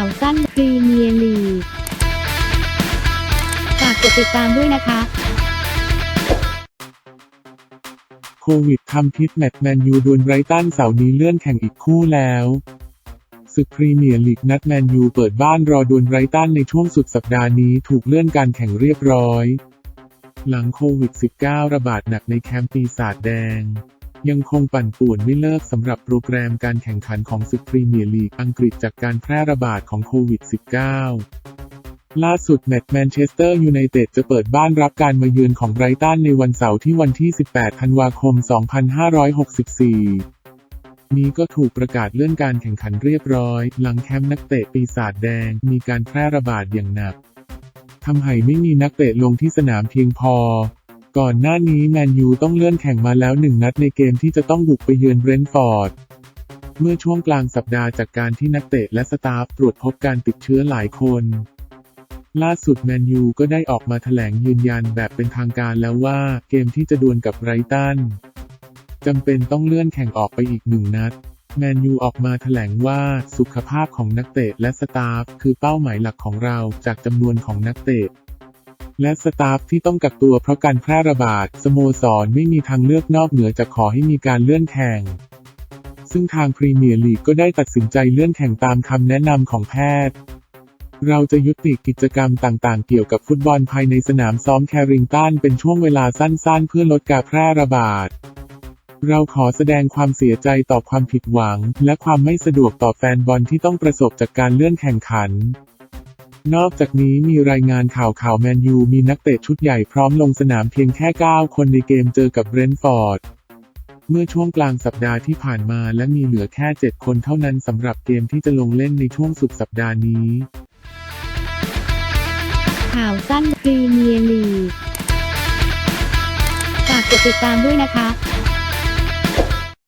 าวสั้นพรีเมียร์ลีกฝากกดติดตามด้วยนะคะ โควิดทำพิษแมตช์แมนยูดวลไรตันเสาร์นี้เลื่อนแข่งอีกคู่แล้วศึกพรีเมียร์ลีกนัดแมนยูเปิดบ้านรอดวลไรตันในช่วงสุดสัปดาห์นี้ถูกเลื่อนการแข่งเรียบร้อย หลังโควิด -19 ระบาดหนักในแคมป์ปีศาจแดง ยังคงปั่นป่วนไม่เลิกสำหรับโปรแกรมการแข่งขันของศึกพรีเมียร์ลีกอังกฤษจากการแพร่ระบาดของโควิด -19 ล่าสุดแมตช์แมนเชสเตอร์ยูไนเต็ดจะเปิดบ้านรับการมาเยือนของไบรตันในวันเสาร์ที่วันที่ 18 ธันวาคม 2564 นี้ก็ถูกประกาศเลื่อนการแข่งขันเรียบร้อย หลังแคมป์นักเตะปีศาจแดงมีการแพร่ระบาดอย่างหนักทำให้ไม่มีนักเตะลงที่สนามเพียงพอ ก่อนหน้านี้แมนยูต้องเลื่อนแข่งมาแล้วหนึ่งนัดในเกมที่จะต้องบุกไปเยือนเบรนท์ฟอร์ด เมื่อช่วงกลางสัปดาห์จากการที่นักเตะและสตาฟตรวจพบการติดเชื้อหลายคน ล่าสุดแมนยูก็ได้ออกมาแถลงยืนยันแบบเป็นทางการแล้วว่าเกมที่จะดวลกับไรตันจำเป็นต้องเลื่อนแข่งออกไปอีกหนึ่งนัดแมนยูออกมาแถลงว่าสุขภาพของนักเตะและสตาฟคือเป้าหมายหลักของเราจากจำนวนของนักเตะ และสตาฟที่ต้องกักตัวเพราะการแพร่ระบาด สโมสรไม่มีทางเลือกนอกเหนือจากขอให้มีการเลื่อนแข่ง ซึ่งทางพรีเมียร์ลีกก็ได้ตัดสินใจเลื่อนแข่งตามคำแนะนำของแพทย์ เราจะยุติกิจกรรมต่างๆ เกี่ยวกับฟุตบอลภายในสนามซ้อมแคริงตันเป็นช่วงเวลาสั้นๆ เพื่อลดการแพร่ระบาดเราขอแสดงความเสียใจต่อความผิดหวัง และความไม่สะดวกต่อแฟนบอลที่ต้องประสบจากการเลื่อนแข่งขัน นอกจากนี้มีรายงานข่าวข่าวแมนยูมีนักเตะชุดใหญ่พร้อมลงสนามเพียงแค่ 9 คนในเกมเจอกับเบรนท์ฟอร์ด เมื่อช่วงกลางสัปดาห์ที่ผ่านมาและมีเหลือแค่ 7 คนเท่านั้นสำหรับเกมที่จะลงเล่นในช่วงสุดสัปดาห์นี้ ข่าวสั้นพรีเมียร์ลีกฝากกดติดตามด้วยนะคะ